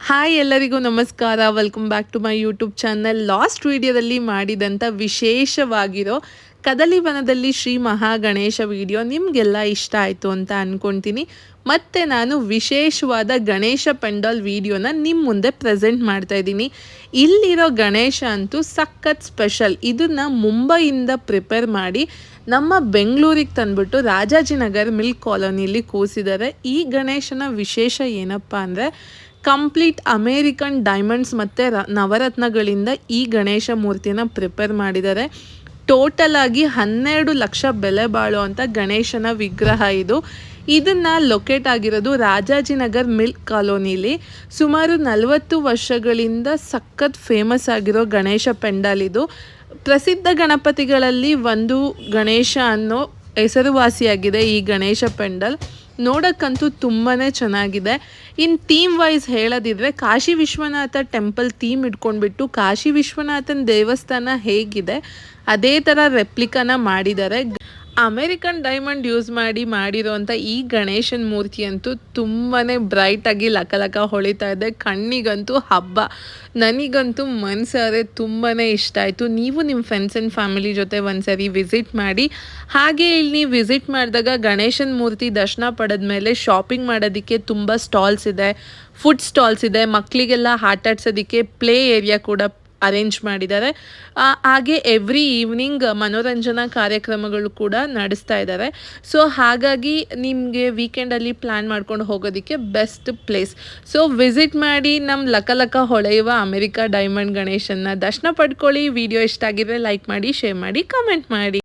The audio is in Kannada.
ಹಾಯ್ ಎಲ್ಲರಿಗೂ ನಮಸ್ಕಾರ. Welcome back to my YouTube channel last ವಿಡಿಯೋದಲ್ಲಿ ಮಾಡಿದಂಥ ವಿಶೇಷವಾಗಿರೋ ಕದಲಿವನದಲ್ಲಿ ಶ್ರೀ ಮಹಾಗಣೇಶ ವಿಡಿಯೋ ನಿಮಗೆಲ್ಲ ಇಷ್ಟ ಆಯಿತು ಅಂತ ಅಂದ್ಕೊಳ್ತೀನಿ ಮತ್ತು ನಾನು ವಿಶೇಷವಾದ ಗಣೇಶ ಪೆಂಡಾಲ್ ವಿಡಿಯೋನ ನಿಮ್ಮ ಮುಂದೆ ಪ್ರೆಸೆಂಟ್ ಮಾಡ್ತಾ ಇದ್ದೀನಿ. ಇಲ್ಲಿರೋ ಗಣೇಶ ಅಂತೂ ಸಖತ್ ಸ್ಪೆಷಲ್. ಇದನ್ನು ಮುಂಬೈಯಿಂದ ಪ್ರಿಪೇರ್ ಮಾಡಿ ನಮ್ಮ ಬೆಂಗಳೂರಿಗೆ ತಂದ್ಬಿಟ್ಟು ರಾಜಾಜಿನಗರ್ ಮಿಲ್ಕ್ ಕಾಲೋನಿಯಲ್ಲಿ ಕೂಸಿದ್ದಾರೆ. ಈ ಗಣೇಶನ ವಿಶೇಷ ಏನಪ್ಪ ಅಂದರೆ ಕಂಪ್ಲೀಟ್ ಅಮೇರಿಕನ್ ಡೈಮಂಡ್ಸ್ ಮತ್ತು ನವರತ್ನಗಳಿಂದ ಈ ಗಣೇಶ ಮೂರ್ತಿನ ಪ್ರಿಪೇರ್ ಮಾಡಿದ್ದಾರೆ. ಟೋಟಲ್ ಆಗಿ ಹನ್ನೆರಡು ಲಕ್ಷ ಬೆಲೆ ಬಾಳುವಂಥ ಗಣೇಶನ ವಿಗ್ರಹ ಇದು. ಇದನ್ನು ಲೊಕೇಟ್ ಆಗಿರೋದು ರಾಜಾಜಿನಗರ್ ಮಿಲ್ಕ್ ಕಾಲೋನಿಲಿ. ಸುಮಾರು ನಲವತ್ತು ವರ್ಷಗಳಿಂದ ಸಖತ್ ಫೇಮಸ್ ಆಗಿರೋ ಗಣೇಶ ಪೆಂಡಾಲ್ ಇದು. ಪ್ರಸಿದ್ಧ ಗಣಪತಿಗಳಲ್ಲಿ ಒಂದು ಗಣೇಶ ಅನ್ನೋ ಹೆಸರುವಾಸಿಯಾಗಿದೆ ಈ ಗಣೇಶ ಪೆಂಡಲ್. ನೋಡೋಕ್ಕಂತೂ ತುಂಬಾ ಚೆನ್ನಾಗಿದೆ. ಇನ್ನು ಥೀಮ್ ವೈಸ್ ಹೇಳೋದಿದ್ರೆ ಕಾಶಿ ವಿಶ್ವನಾಥ ಟೆಂಪಲ್ ಥೀಮ್ ಇಟ್ಕೊಂಡ್ಬಿಟ್ಟು ಕಾಶಿ ವಿಶ್ವನಾಥನ ದೇವಸ್ಥಾನ ಹೇಗಿದೆ, ಅದೇ ಥರ ರೆಪ್ಲಿಕಾನ ಮಾಡಿದ್ದಾರೆ. ಅಮೇರಿಕನ್ ಡೈಮಂಡ್ ಯೂಸ್ ಮಾಡಿ ಮಾಡಿರೋಂಥ ಈ ಗಣೇಶನ ಮೂರ್ತಿ ಅಂತೂ ತುಂಬಾ ಬ್ರೈಟಾಗಿ ಲಕ ಲಕ ಹೊಳಿತಾ ಇದೆ. ಕಣ್ಣಿಗಂತೂ ಹಬ್ಬ, ನನಗಂತೂ ಮನಸಾರೆ ತುಂಬಾ ಇಷ್ಟ ಆಯಿತು. ನೀವು ನಿಮ್ಮ ಫ್ರೆಂಡ್ಸ್ ಆ್ಯಂಡ್ ಫ್ಯಾಮಿಲಿ ಜೊತೆ ಒಂದ್ಸರಿ ವಿಸಿಟ್ ಮಾಡಿ, ಹಾಗೆ ಇಲ್ಲಿ ನೀವು ವಿಸಿಟ್ ಮಾಡಿದಾಗ ಗಣೇಶನ ಮೂರ್ತಿ ದರ್ಶನ ಪಡೆದ ಮೇಲೆ ಶಾಪಿಂಗ್ ಮಾಡೋದಕ್ಕೆ ತುಂಬ ಸ್ಟಾಲ್ಸ್ ಇದೆ ಫುಡ್ ಸ್ಟಾಲ್ಸ್ ಇದೆ ಮಕ್ಕಳಿಗೆಲ್ಲ ಆಟಾಡ್ಸೋದಕ್ಕೆ ಪ್ಲೇ ಏರಿಯಾ ಕೂಡ ಅರೇಂಜ್ ಮಾಡಿದ್ದಾರೆ. ಹಾಗೆ ಎವ್ರಿ ಈವ್ನಿಂಗ್ ಮನೋರಂಜನಾ ಕಾರ್ಯಕ್ರಮಗಳು ಕೂಡ ನಡೆಸ್ತಾ ಇದ್ದಾರೆ. ಸೊ ಹಾಗಾಗಿ ನಿಮಗೆ ವೀಕೆಂಡಲ್ಲಿ ಪ್ಲ್ಯಾನ್ ಮಾಡ್ಕೊಂಡು ಹೋಗೋದಕ್ಕೆ ಬೆಸ್ಟ್ ಪ್ಲೇಸ್ ಸೊ ವಿಸಿಟ್ ಮಾಡಿ ನಮ್ಮ ಲಕಲಕ ಲಕ ಹೊಳೆಯುವ ಅಮೆರಿಕ ಡೈಮಂಡ್ ಗಣೇಶನ್ನ ದರ್ಶನ ಪಡ್ಕೊಳ್ಳಿ. ವಿಡಿಯೋ ಇಷ್ಟ ಆಗಿದ್ರೆ ಲೈಕ್ ಮಾಡಿ ಶೇರ್ ಮಾಡಿ ಕಮೆಂಟ್ ಮಾಡಿ.